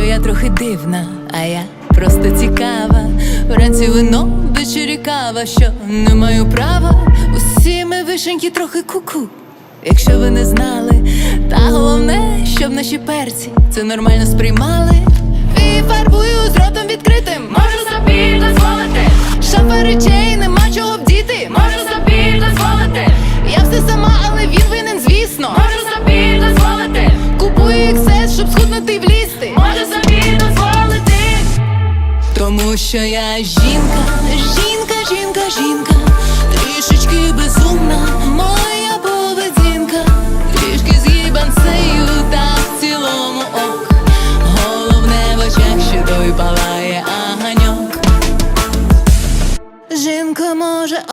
трохи дивна, а я просто цікава. Вранці вино, ввечері кава, що не маю права. Усі ми вишеньки трохи куку. Якщо ви не знали, та головне, щоб наші перці це нормально сприймали. тому що я жінка, жінка, жінка, жінка, трішечки безумна, моя поведінка, трішки з'їбанцею, та в цілому ок, головне в очах, ще той палає аганьок. Жінка може.